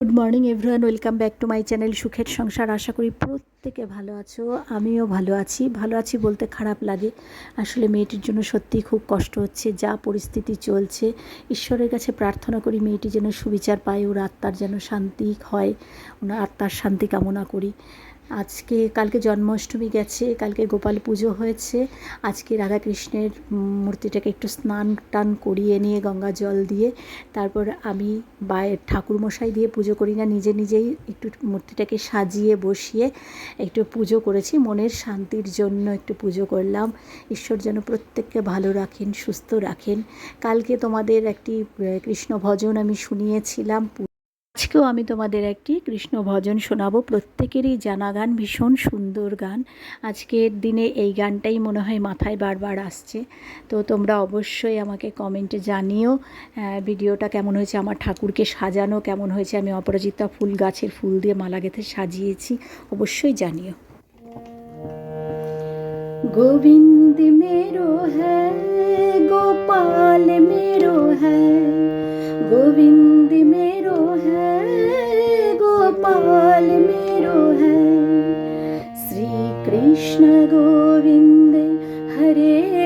Good morning everyone welcome back to my channel সুখের সংসার আশা করি প্রত্যেকে ভালো আছো। আমিও ভালো আছি। ভালো আছি বলতে খারাপ লাগে। আসলে মেয়েটির জন্য সত্যিই খুব কষ্ট হচ্ছে। যা পরিস্থিতি চলছে, ঈশ্বরের কাছে প্রার্থনা করি মেয়েটি যেন সুবিচার পায়, ওর আত্মার যেন শান্তি হয়, ওনার আত্মার শান্তি কামনা করি। আজকে, কালকে জন্মাষ্টমী গেছে, কালকে গোপাল পুজো হয়েছে। আজকে রাধাকৃষ্ণের মূর্তিটাকে একটু স্নান টান করিয়ে নিয়ে গঙ্গা জল দিয়ে, তারপর আমি বায়ের ঠাকুরমশাই দিয়ে পুজো করি না, নিজে নিজেই একটু মূর্তিটাকে সাজিয়ে বসিয়ে একটু পুজো করেছি। মনের শান্তির জন্য একটু পুজো করলাম। ঈশ্বর যেন প্রত্যেককে ভালো রাখেন, সুস্থ রাখেন। কালকে তোমাদের একটি কৃষ্ণ ভজন আমি শুনিয়েছিলাম আজকেও আমি তোমাদের একটি কৃষ্ণ ভজন শোনাবো প্রত্যেকেরই জানা গান ভীষণ সুন্দর গান আজকের দিনে এই গানটাই মনে হয় মাথায় বারবার আসছে তো তোমরা অবশ্যই আমাকে কমেন্টে জানিও আহ, ভিডিওটা কেমন হয়েছে আমার ঠাকুরকে সাজানো কেমন হয়েছে আমি অপরাজিতা ফুল গাছের ফুল দিয়ে মালা গেঁথে সাজিয়েছি অবশ্যই জানিও गोविंद मेरो है गोपाल मेरो है गोविंद हरे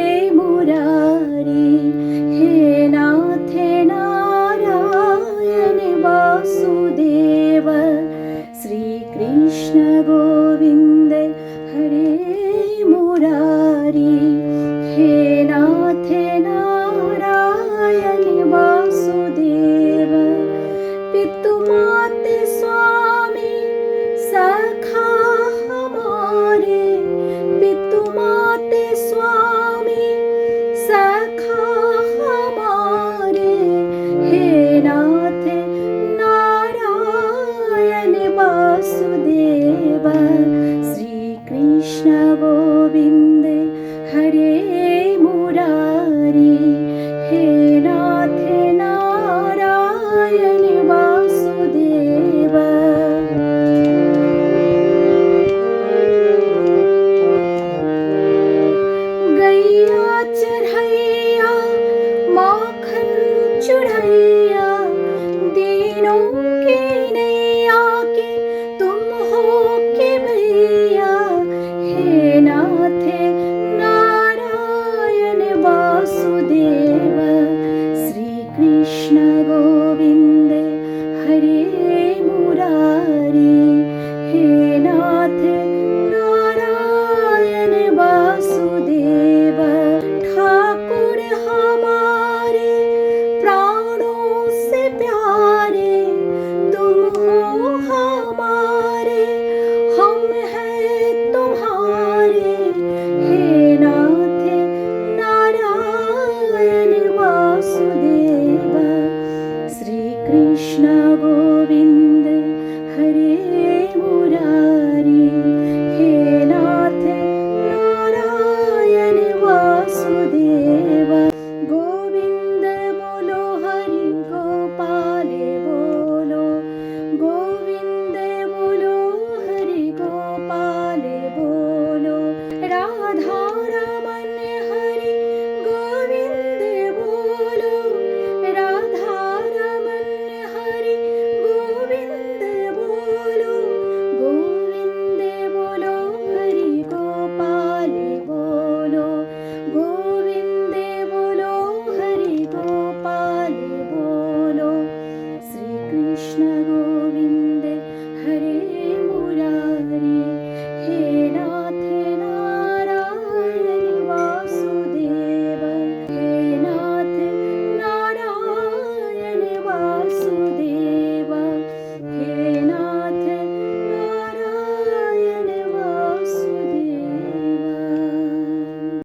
हरे मुरारी, हे नाथ नारायण वासुदेव, ठाकुर हमारे प्राणों से प्यारे, तुम हो हमारे, हम हैं तुम्हारे, हे नाथ नारायण वासुदेव।